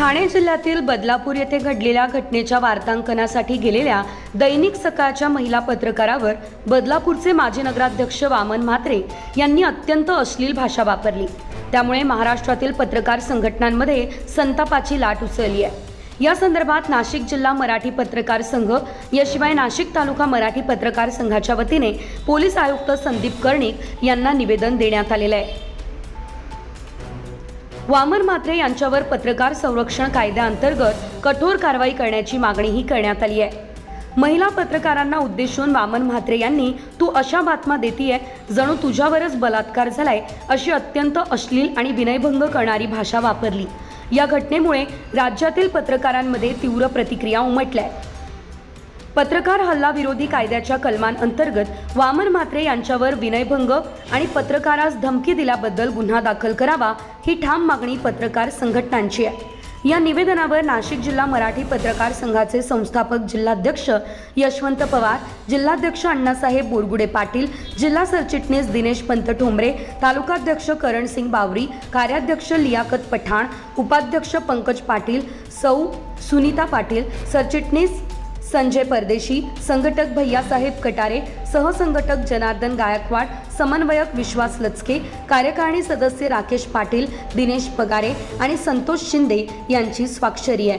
ठाणे जिल्ह्यातील बदलापूर येथे घडलेल्या घटनेच्या वार्तांकनासाठी गेलेल्या दैनिक सकाळच्या महिला पत्रकारावर बदलापूरचे माजी नगराध्यक्ष वामन म्हात्रे यांनी अत्यंत अश्लील भाषा वापरली. त्यामुळे महाराष्ट्रातील पत्रकार संघटनांमध्ये संतापाची लाट उसळली आहे. या संदर्भात नाशिक जिल्हा मराठी पत्रकार संघ याशिवाय नाशिक तालुका मराठी पत्रकार संघाच्या वतीने पोलीस आयुक्त संदीप कर्णिक यांना निवेदन देण्यात आलेलं आहे. वामन म्हात्रे यांच्यावर पत्रकार संरक्षण कायद्याअंतर्गत कठोर कारवाई करण्याची मागणीही करण्यात आली आहे महिला पत्रकारांना उद्देशून वामन म्हात्रे यांनी तू अशा बातम्या देतीये जणू तुझ्यावरच बलात्कार झालाय अशी अत्यंत अश्लील आणि विनयभंग करणारी भाषा वापरली या घटनेमुळे राज्यातील पत्रकारांमध्ये तीव्र प्रतिक्रिया उमटल्या आहेत. पत्रकार हल्ला विरोधी कायद्याच्या कलमांअंतर्गत वामन म्हात्रे यांच्यावर विनयभंग आणि पत्रकारास धमकी दिल्याबद्दल गुन्हा दाखल करावा ही ठाम मागणी पत्रकार संघटनांची आहे. या निवेदनावर नाशिक जिल्हा मराठी पत्रकार संघाचे संस्थापक जिल्हाध्यक्ष यशवंत पवार जिल्हाध्यक्ष अण्णासाहेब बोरगुडे पाटील जिल्हा सरचिटणीस दिनेश पंत ठोंबरे तालुकाध्यक्ष करणसिंग बावरी कार्याध्यक्ष लियाकत पठाण उपाध्यक्ष पंकज पाटील सौ सुनीता पाटील सरचिटणीस संजय परदेशी संघटक भैयासाहेब कटारे सहसंघटक जनार्दन गायकवाड समन्वयक विश्वास लचके कार्यकारिणी सदस्य राकेश पाटील दिनेश पगारे आणि संतोष शिंदे यांची स्वाक्षरी आहे.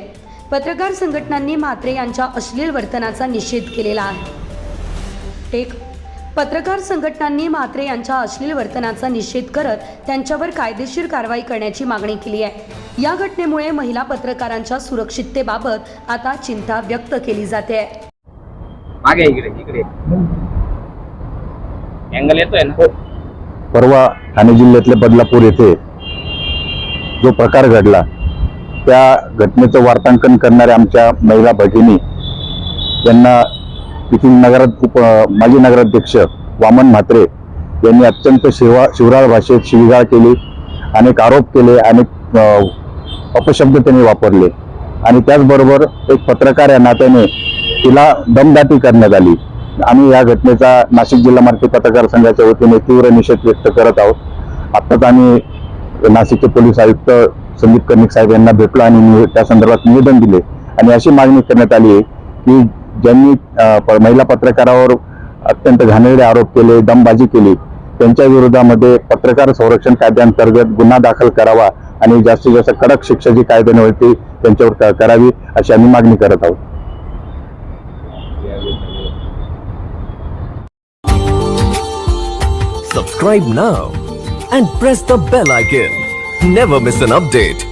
पत्रकार संघटनांनी म्हात्रे यांच्या अश्लील वर्तनाचा निषेध केलेला आहे. एक पत्रकार संघटनांनी म्हात्रे यांच्या अश्लील वर्तनाचा निषेध करत त्यांच्यावर कायदेशीर कारवाई करण्याची मागणी केली आहे. या घटनेमुळे महिला पत्रकारांच्या सुरक्षिततेबाबत आता चिंता व्यक्त केली जाते. मागे इकडे इकडे. अँगल येतोय ना? परवा ठाणे जिल्ह्यातल्या बदलापूर येथे जो प्रकार घडला त्या घटनेचं वार्तांकन करणाऱ्या आमच्या महिला भगिनी यांना तेथील नगर उप माजी नगराध्यक्ष वामन म्हात्रे यांनी अत्यंत शिवा शिवराळ भाषेत शिवीगाळ केली अनेक आरोप केले अनेक अपशब्द त्यांनी वापरले. आणि त्याचबरोबर एक पत्रकार या नात्याने तिला दमदाटी करण्यात आली. आम्ही या घटनेचा नाशिक जिल्हा मराठी पत्रकार संघाच्या वतीने तीव्र निषेध व्यक्त करत आहोत. आत्ताच आम्ही नाशिकचे पोलीस आयुक्त संदीप कर्णिक साहेब यांना भेटलो आणि त्या संदर्भात निवेदन दिले. आणि अशी मागणी करण्यात आली आहे की ज्यांनी महिला पत्रकारावर अत्यंत घाणेरडे आरोप केले दमबाजी केली त्यांच्या विरोधामध्ये पत्रकार संरक्षण कायद्याअंतर्गत गुन्हा दाखल करावा आणि जास्तीत जास्त कडक शिक्षा जी कायदे नव्हे त्यांच्यावर करावी अशी आम्ही मागणी करत आहोत. सबस्क्राईब ना and press the bell icon never miss an update